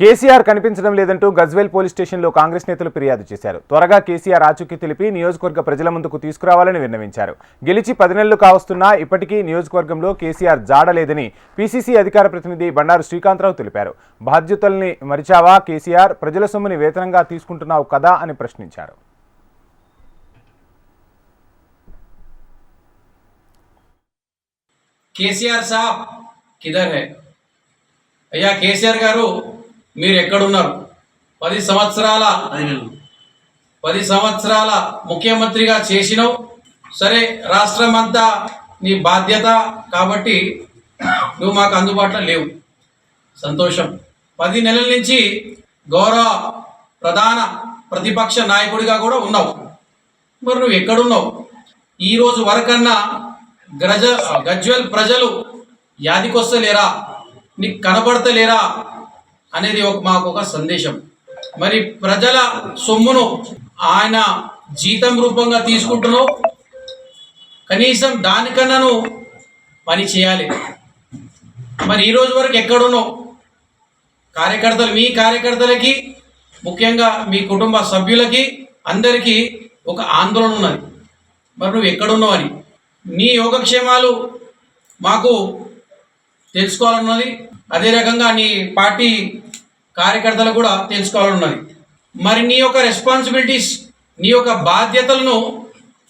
కేసీఆర్ కనిపించడం లేదంటూ గజ్వేల్ పోలీస్ స్టేషన్లో కాంగ్రెస్ నేతలు ఫిర్యాదు చేశారు. త్వరగా కేసీఆర్ ఆచూకీ తెలిపి నియోజకవర్గ ప్రజల ముందుకు తీసుకురావాలని విన్నవించారు. గెలిచి పది నెలలు కావస్తున్నా ఇప్పటికీ నియోజకవర్గంలో కేసీఆర్ జాడలేదని పీసీసీ అధికార ప్రతినిధి బండారు శ్రీకాంతరావు తెలిపారు. బాధ్యతల్ని మరిచావా కేసీఆర్? ప్రజల సొమ్ముని వేతనంగా తీసుకుంటున్నావు కదా అని ప్రశ్నించారు. కేసీఆర్ సాబ్ కిదర్ హై. అయ్యా కేసీఆర్ గారు మీరు ఎక్కడున్నారు? పది సంవత్సరాల పది సంవత్సరాల ముఖ్యమంత్రిగా చేసినావు. సరే రాష్ట్రం అంతా నీ బాధ్యత కాబట్టి నువ్వు మాకు అందుబాటులో లేవు. సంతోషం. పది నెలల నుంచి గౌరవ ప్రధాన ప్రతిపక్ష నాయకుడిగా కూడా ఉన్నావు. మరి నువ్వు ఎక్కడున్నావు? ఈ రోజు వరకన్నా గ్రజ గజ్వెల్ ప్రజలు యాదికొస్తలేరా? నీకు కనబడతలేరా? అనేది ఒక మాకు ఒక సందేశం. మరి ప్రజల సొమ్మును ఆయన జీతం రూపంగా తీసుకుంటున్నావు. కనీసం దానికన్నాను పని చేయాలి. మరి ఈరోజు వరకు ఎక్కడున్నావు? కార్యకర్తలు మీ కార్యకర్తలకి ముఖ్యంగా మీ కుటుంబ సభ్యులకి అందరికీ ఒక ఆందోళన ఉన్నది. మరి నువ్వు ఎక్కడున్నావు అని. నీ యోగక్షేమాలు మాకు తెలుసుకోవాలన్నది అదే రకంగా నీ పార్టీ కార్యకర్తలు కూడా తెలుసుకోవాలన్నది మరి నీ యొక్క రెస్పాన్సిబిలిటీస్ నీ యొక్క బాధ్యతలను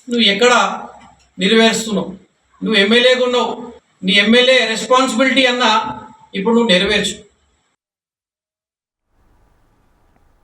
నువ్వు ఎక్కడ నెరవేరుస్తున్నావు? నువ్వు ఎమ్మెల్యేగా ఉన్నావు. నీ ఎమ్మెల్యే రెస్పాన్సిబిలిటీ అన్న ఇప్పుడు నువ్వు నెరవేర్చు.